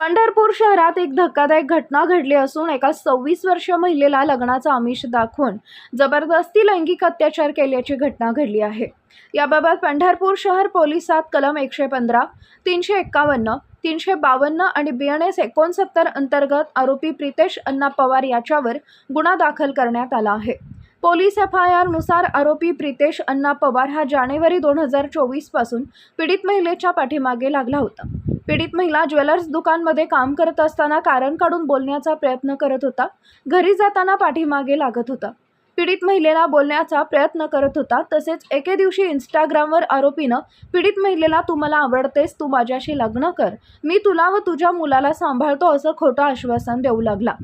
पंढरपूर शहरात एक धक्कादायक घटना घडली असून एका सव्वीस वर्षीय महिलेला लग्नाचा आमिष दाखवून जबरदस्ती लैंगिक अत्याचार केल्याची घटना घडली आहे. याबाबत पंढरपूर शहर पोलिसात कलम एकशे पंधरा तीनशे एक्कावन्न तीनशे बावन्न आणि बी एन एस एकोणसत्तर अंतर्गत आरोपी प्रितेश अण्णा पवार याच्यावर गुन्हा दाखल करण्यात आला आहे. पोलीस एफ आय आरनुसार आरोपी प्रितेश अण्णा पवार हा जानेवारी दोन हजार चोवीसपासून पीडित महिलेच्या पाठीमागे लागला होता. पीडित महिला ज्वेलर्स दुकानमध्ये काम करत असताना कारण काढून बोलण्याचा प्रयत्न करत होता. घरी जाताना पाठीमागे लागत होता. पीडित महिलेला बोलण्याचा प्रयत्न करत होता. तसेच एके दिवशी इंस्टाग्रामवर आरोपीनं पीडित महिलेला तू मला आवडतेस तू माझ्याशी लग्न कर. मी तुला व तुझ्या मुलाला सांभाळतो असं खोटं आश्वासन देऊ लागला.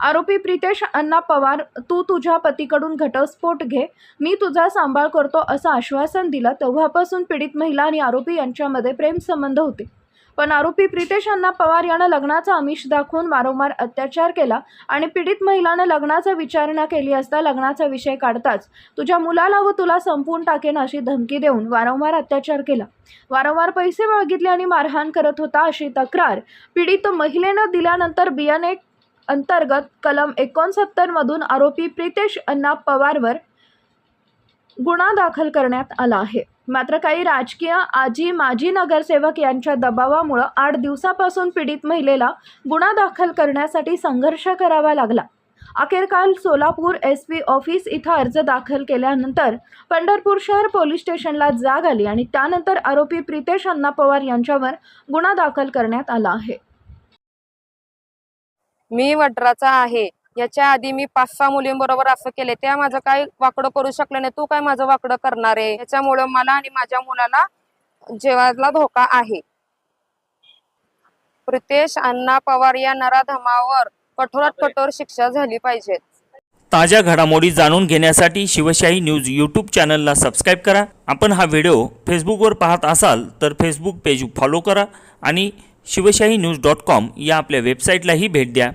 आरोपी प्रितेश अण्णा पवार तू तुझ्या पतीकडून घटस्फोट घे. मी तुझा सांभाळ करतो असं आश्वासन दिलं. तेव्हापासून पीडित महिला आणि आरोपी यांच्यामध्ये प्रेमसंबंध होते. पण आरोपी प्रितेश अण्णा पवार यानं लग्नाचा आमिष दाखवून वारंवार अत्याचार केला आणि पीडित महिलानं लग्नाचा विचारणा केली असता लग्नाचा विषय काढताच तुझ्या मुलाला व तुला संपवून टाकेन अशी धमकी देऊन वारंवार अत्याचार केला. वारंवार पैसे मागितले आणि मारहाण करत होता अशी तक्रार पीडित महिलेनं दिल्यानंतर बियाणे अंतर्गत कलम एकोणसत्तरमधून आरोपी प्रितेश अण्णा पवारवर गुन्हा दाखल करण्यात आला आहे. मात्र काही राजकीय आजी माजी नगरसेवक यांच्या दबावामुळं आठ दिवसापासून पीडित महिलेला गुन्हा दाखल करण्यासाठी संघर्ष करावा लागला. अखेर काल सोलापूर एस पी ऑफिस इथं अर्ज दाखल केल्यानंतर पंढरपूर शहर पोलीस स्टेशनला जाग आली आणि त्यानंतर आरोपी प्रितेश अण्णा पवार यांच्यावर गुन्हा दाखल करण्यात आला आहे. मी वड्राचा आहे. याच्या आधी मी पाच सहा मुलींबरोबर असं केले त्या माझं काय वाकडं करू शकलं नाही तू काय माझं वाकडं करणार आहे? याच्यामुळे मला आणि माझ्या मुलाला जेवायला धोका आहे. प्रितेश अण्णा पवार या नराधमावर कठोरात कठोर शिक्षा झाली पाहिजे. ताज्या घडामोडी जाणून घेण्यासाठी शिवशाही न्यूज यूट्यूब चॅनलला सबस्क्राईब करा. आपण हा व्हिडिओ फेसबुकवर पाहत असाल तर फेसबुक पेज फॉलो करा आणि शिवशाही न्यूज डॉट कॉम या आपल्या वेबसाईटलाही भेट द्या.